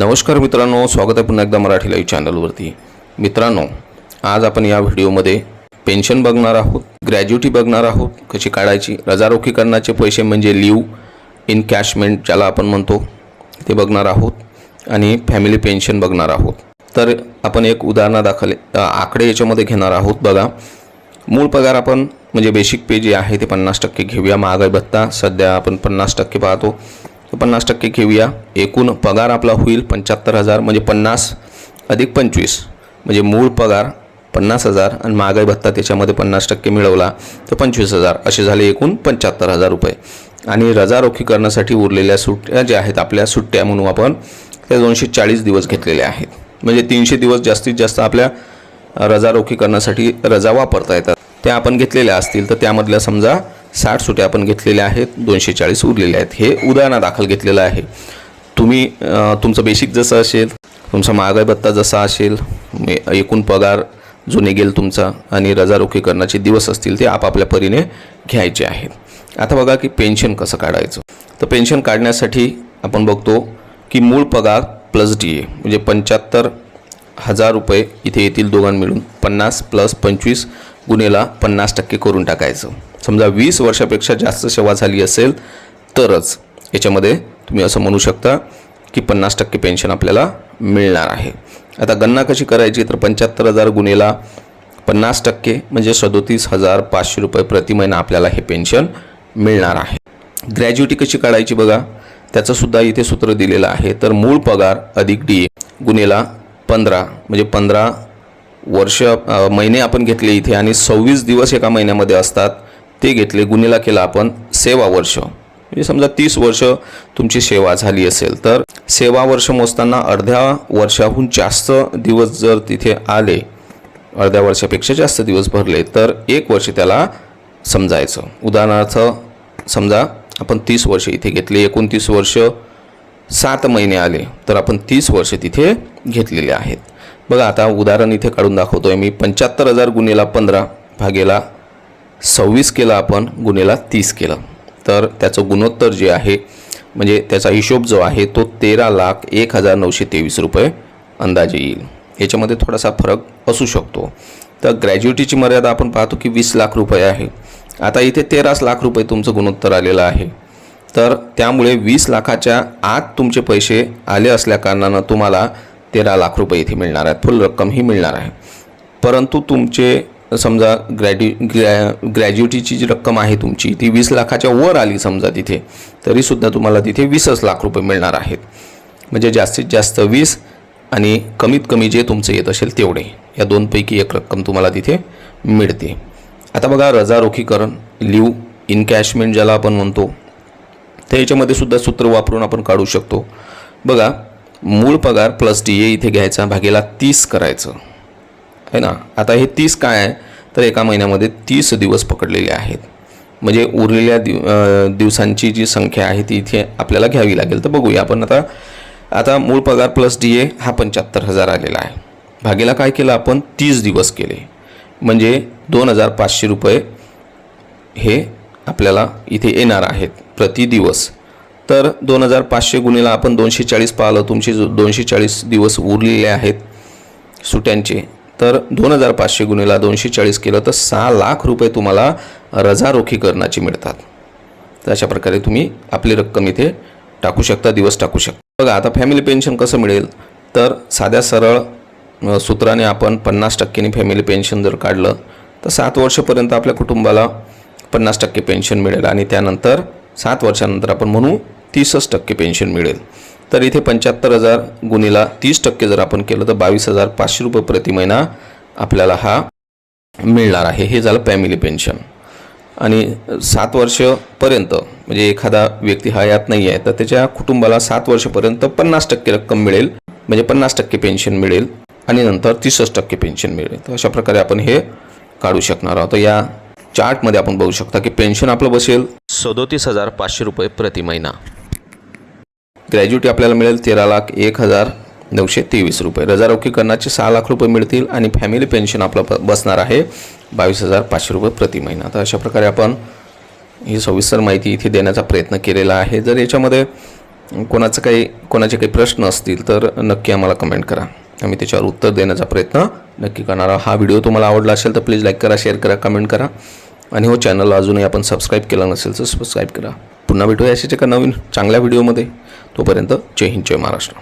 नमस्कार मित्रांनो स्वागत आहे पुन्हा एकदा मराठी लाईव्ह चॅनलवरती मित्रांनो आज आपण या व्हिडिओमध्ये पेन्शन बघणार आहोत ग्रॅज्युटी बघणार आहोत कशी काढायची रजारोखीकरणाचे पैसे म्हणजे लिव्ह इन कॅशमेंट ज्याला आपण म्हणतो ते बघणार आहोत आणि फॅमिली पेन्शन बघणार आहोत. तर आपण एक उदाहरणादाखल आकडे याच्यामध्ये घेणार आहोत बघा. मूळ पगार आपण म्हणजे बेसिक पे जे आहे ते पन्नास टक्के घेऊया. महागाई भत्ता सध्या आपण पन्नास टक्के पाहतो. पन्नास टक्के घेऊया. एकूण पगार आपला होईल पंच्याहत्तर हजार म्हणजे पन्नास अधिक पंचवीस म्हणजे मूळ पगार पन्नास हजार आणि महागाई भत्ता त्याच्यामध्ये पन्नास टक्के मिळवला तर पंचवीस हजार. असे झाले एकूण पंच्याहत्तर हजार रुपये. आणि रजारोखी करण्यासाठी उरलेल्या सुट्ट्या ज्या आहेत आपल्या सुट्ट्या म्हणून आपण त्या दोनशे चाळीस दिवस घेतलेल्या आहेत. म्हणजे तीनशे दिवस जास्तीत जास्त आपल्या रजारोखी करण्यासाठी रजा वापरता येतात. त्या आपण घेतलेल्या असतील तर त्यामधल्या समजा साठ सुट्या आपण घेतलेल्या आहेत दोनशे चाळीस उरलेल्या आहेत. हे उदाहरणादाखल घेतलेलं आहे. तुम्ही तुमचं बेसिक जसं असेल तुमचा महागाई भत्ता जसा असेल मे- एकूण पगार जो निघेल तुमचा आणि रजारोखी करण्याचे दिवस असतील ते आपापल्या परीने घ्यायचे आहेत. आता बघा की पेन्शन कसं काढायचं. तर पेन्शन काढण्यासाठी आपण बघतो की मूळ पगार प्लस डी ए म्हणजे पंच्याहत्तर हजार रुपये इथे येतील दोघां मिळून पन्नास प्लस पंचवीस गुन्हेला पन्नास टक्के करून टाकायचं. समजा वीस वर्षापेक्षा जास्त सेवा झाली असेल तरच याच्यामध्ये तुम्ही असं म्हणू शकता की पन्नास टक्के पेन्शन आपल्याला मिळणार आहे. आता गणना कशी करायची? तर पंच्याहत्तर हजार गुन्हेला पन्नास टक्के म्हणजे सदोतीस हजार पाचशे रुपये प्रति महिना आपल्याला हे पेन्शन मिळणार आहे. ग्रॅज्युटी कशी काढायची बघा? त्याचंसुद्धा इथे सूत्र दिलेलं आहे. तर मूळ पगार अधिक डी ए गुन्हेला पंधरा म्हणजे पंधरा वर्ष महिने आपण घेतले इथे आणि सव्वीस दिवस एका महिन्यामध्ये असतात. ते घेतले गुन्हेला केला आपण सेवा वर्ष. म्हणजे समजा तीस वर्ष तुमची सेवा झाली असेल तर सेवा वर्ष मोजताना अर्ध्या वर्षाहून जास्त दिवस जर तिथे आले अर्ध्या वर्षापेक्षा जास्त दिवस भरले तर एक वर्ष त्याला समजायचं. उदाहरणार्थ समजा आपण तीस वर्ष इथे घेतले एकोणतीस वर्ष सात महिने आले तर आपण तीस वर्ष तिथे घेतलेले आहेत. बघा आता उदाहरण इथे काढून दाखवतो आहे मी. पंच्याहत्तर हजार गुन्हेला पंधरा भागेला सव्वीस केला आपण गुन्हेला तीस केलं. तर त्याचं गुणोत्तर जे आहे म्हणजे त्याचा हिशोब जो आहे तो तेरा लाख एक हजार नऊशे तेवीस रुपये अंदाजे येईल. याच्यामध्ये थोडासा फरक असू शकतो. तर ग्रॅज्युएटीची मर्यादा आपण पाहतो की वीस लाख रुपये आहे. आता इथे तेराच लाख रुपये तुमचं गुणोत्तर आलेलं आहे. तर त्यामुळे वीस लाखाच्या आत तुमचे पैसे आले असल्याकारणानं तुम्हाला तेरा लाख रुपये इथे मिळणार आहेत. फुल रक्कम ही मिळणार आहे. परंतु तुमचे समजा ग्रॅड्यु ग्रॅ ग्रॅज्युटीची जी रक्कम आहे तुमची ती वीस लाखाच्या वर आली समजा तिथे तरीसुद्धा तुम्हाला तिथे वीसच लाख रुपये मिळणार आहेत. म्हणजे जास्तीत जास्त वीस आणि कमीत कमी जे तुमचं येत असेल तेवढे. या दोनपैकी एक रक्कम तुम्हाला तिथे मिळते. आता बघा रजारोखीकरण लिव्ह इनकॅशमेंट ज्याला आपण म्हणतो तर याच्यामध्ये सुद्धा सूत्र वापरून आपण काढू शकतो. बघा मूळ पगार प्लस डी ए इथे घ्यायचा भागेला तीस करायचं. आहे ना? आता हे तीस काय आहे? तर एका महिन्यामध्ये तीस दिवस पकडलेले आहेत. म्हणजे उरलेल्या दिव दिवसांची जी संख्या आहे ती इथे आपल्याला घ्यावी लागेल. तर बघूया आपण आता आता मूळ पगार प्लस डी ए हा पंच्याहत्तर हजार आलेला आहे. भागेला काय केलं आपण? तीस दिवस केले. म्हणजे दोन हजार पाचशे रुपये हे आपल्याला इथे येणार आहेत प्रति दिवस. तर दोन हजार पाचशे गुन्हेला आपण दोनशे चाळीस पाहिलं. तुमचे दोनशे चाळीस दिवस उरलेले आहेत सुट्यांचे तर दोन हजार पाचशे गुन्हेला दोनशे चाळीस केलं तर सहा लाख रुपये तुम्हाला रजारोखीकरणाची मिळतात. तर अशा प्रकारे तुम्ही आपली रक्कम इथे टाकू शकता दिवस टाकू शकता. बघा आता फॅमिली पेन्शन कसं मिळेल? तर साध्या सरळ सूत्राने आपण पन्नास टक्क्यांनी फॅमिली पेन्शन जर काढलं तर सात वर्षापर्यंत आपल्या कुटुंबाला पन्नास टक्के पेन्शन मिळेल आणि त्यानंतर सात वर्षानंतर आपण म्हणू तीसच टक्के पेन्शन मिळेल. तर इथे पंच्याहत्तर हजार गुणीला तीस टक्के जर आपण केलं तर बावीस हजार पाचशे रुपये प्रति महिना आपल्याला हा मिळणार आहे. हे झालं फॅमिली पेन्शन आणि सात वर्षपर्यंत म्हणजे एखादा व्यक्ती हा यात नाही आहे तर त्याच्या कुटुंबाला सात वर्षपर्यंत पन्नास टक्के रक्कम मिळेल म्हणजे पन्नास टक्के पेन्शन मिळेल आणि नंतर तीसच टक्के पेन्शन मिळेल. तर अशा प्रकारे आपण हे काढू शकणार आहोत. या चार्टमध्ये आपण बघू शकता की पेन्शन आपलं बसेल. सदोतीस हजार पाचशे रुपये प्रति महिना. ग्रॅज्युटी आपल्याला मिळेल तेरा लाख एक हजार नऊशे तेवीस रुपये. रजारोखीकरणाचे सहा लाख रुपये मिळतील आणि फॅमिली पेन्शन आपलं बसणार आहे बावीस हजार पाचशे रुपये प्रति महिना. तर अशा प्रकारे आपण ही सविस्तर माहिती इथे देण्याचा प्रयत्न केलेला आहे. जर याच्यामध्ये कोणाचं काही कोणाचे काही प्रश्न असतील तर नक्की आम्हाला कमेंट करा. आम्ही त्याच्यावर उत्तर देण्याचा प्रयत्न नक्की करणार हा व्हिडिओ तुम्हाला आवडला असेल तर प्लीज लाईक करा शेअर करा कमेंट करा. आणि हो चॅनल अजूनही आपण सबस्क्राईब केला नसेल तर सबस्क्राईब करा. पुन्हा भेटूया अशीच एका नवीन चांगल्या व्हिडिओमध्ये तोपर्यंत जय हिंद जय महाराष्ट्र.